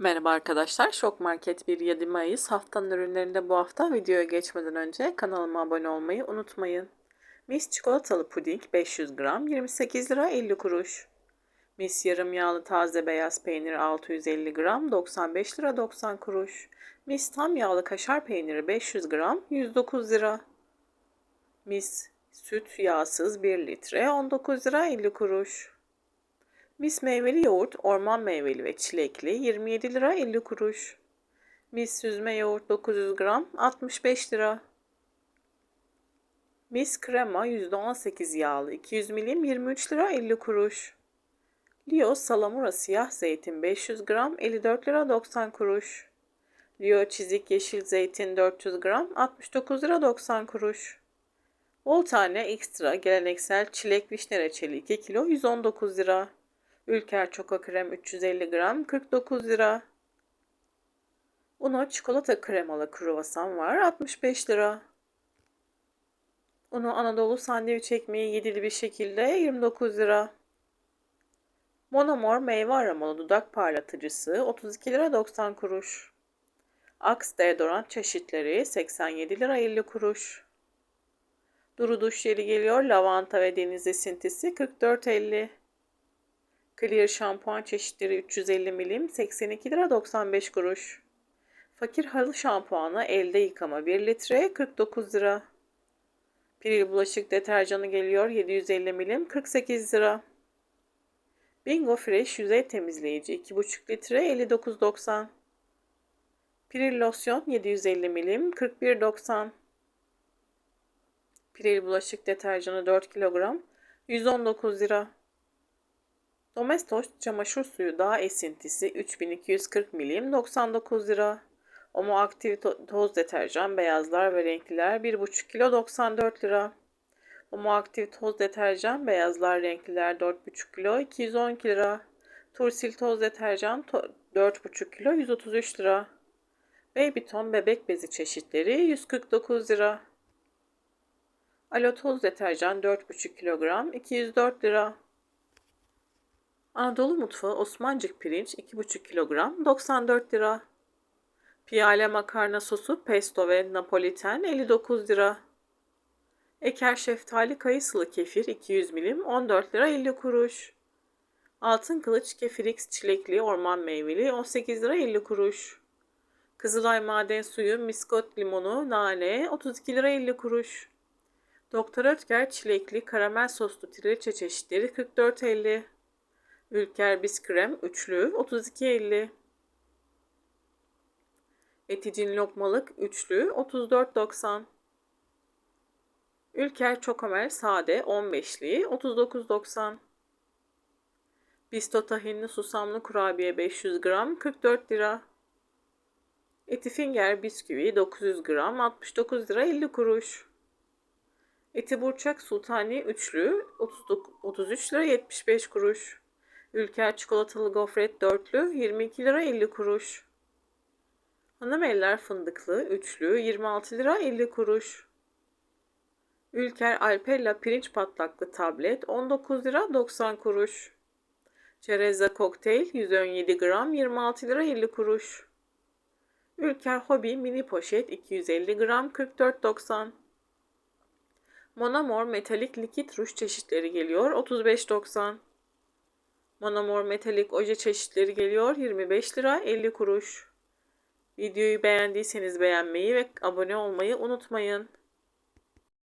Merhaba arkadaşlar. Şok Market 1-7 Mayıs haftanın ürünlerinde bu hafta videoya geçmeden önce kanalıma abone olmayı unutmayın. Mis çikolatalı puding 500 gram 28 lira 50 kuruş. Mis yarım yağlı taze beyaz peynir 650 gram 95 lira 90 kuruş. Mis tam yağlı kaşar peyniri 500 gram 109 lira. Mis süt yağsız 1 litre 19 lira 50 kuruş. Mis meyveli yoğurt, orman meyveli ve çilekli 27 lira 50 kuruş. Mis süzme yoğurt 900 gram 65 lira. Mis krema %18 yağlı 200 milim 23 lira 50 kuruş. Lio salamura siyah zeytin 500 gram 54 lira 90 kuruş. Lio çizik yeşil zeytin 400 gram 69 lira 90 kuruş. Bol tane ekstra geleneksel çilek vişne reçeli 2 kilo 119 lira. Ülker Çoko Krem 350 gram 49 lira. Uno çikolata kremalı kruvasan var 65 lira. Uno Anadolu sandviç ekmeği yedili bir şekilde 29 lira. Monomor meyve aromalı dudak parlatıcısı 32 lira 90 kuruş. Axe deodorant çeşitleri 87 lira 50 kuruş. Duru duş jeli geliyor lavanta ve deniz esintisi 44.50. Clear şampuan çeşitleri 350 milim 82 lira 95 kuruş. Fakir halı şampuanı elde yıkama 1 litre 49 lira. Piril bulaşık deterjanı geliyor 750 milim 48 lira. Bingo Fresh yüzey temizleyici 2,5 litre 59.90. Piril losyon 750 milim 41.90. Piril bulaşık deterjanı 4 kilogram 119 lira. Domestos çamaşır suyu daha esintisi 3240 milim 99 lira. Omo aktif toz deterjan beyazlar ve renkliler 1,5 kilo 94 lira. Omo aktif toz deterjan beyazlar renkliler 4,5 kilo 212 lira. Tursil toz deterjan 4,5 kilo 133 lira. Baby Ton bebek bezi çeşitleri 149 lira. Alo toz deterjan 4,5 kilogram 204 lira. Anadolu mutfağı Osmancık pirinç 2,5 kilogram 94 lira. Piyale makarna sosu pesto ve napoliten 59 lira. Eker şeftali kayısılı kefir 200 milim 14 lira 50 kuruş. Altın kılıç kefir X çilekli orman meyveli 18 lira 50 kuruş. Kızılay maden suyu miskot limonu nane 32 lira 50 kuruş. Doktor Ötker çilekli karamel soslu trileçe çeşitleri 44.50. Ülker Biskrem üçlü 32.50. Eticin lokmalık üçlü 34.90. Ülker Çokomel sade 15'li 39.90. Bisto tahinli susamlı kurabiye 500 gram 44 lira. Etifinger bisküvi 900 gram 69 lira 50 kuruş. Eti burçak sultani üçlü 33 lira 75 kuruş. Ülker çikolatalı gofret dörtlü 22 lira 50 kuruş. Hanım eller fındıklı üçlü 26 lira 50 kuruş. Ülker Alpella pirinç patlaklı tablet 19 lira 90 kuruş. Çerezza kokteyl 117 gram 26 lira 50 kuruş. Ülker Hobi mini poşet 250 gram 44.90. Monamor metalik likit ruj çeşitleri geliyor 35.90. Monamor metalik oje çeşitleri geliyor 25 lira 50 kuruş. Videoyu beğendiyseniz beğenmeyi ve abone olmayı unutmayın.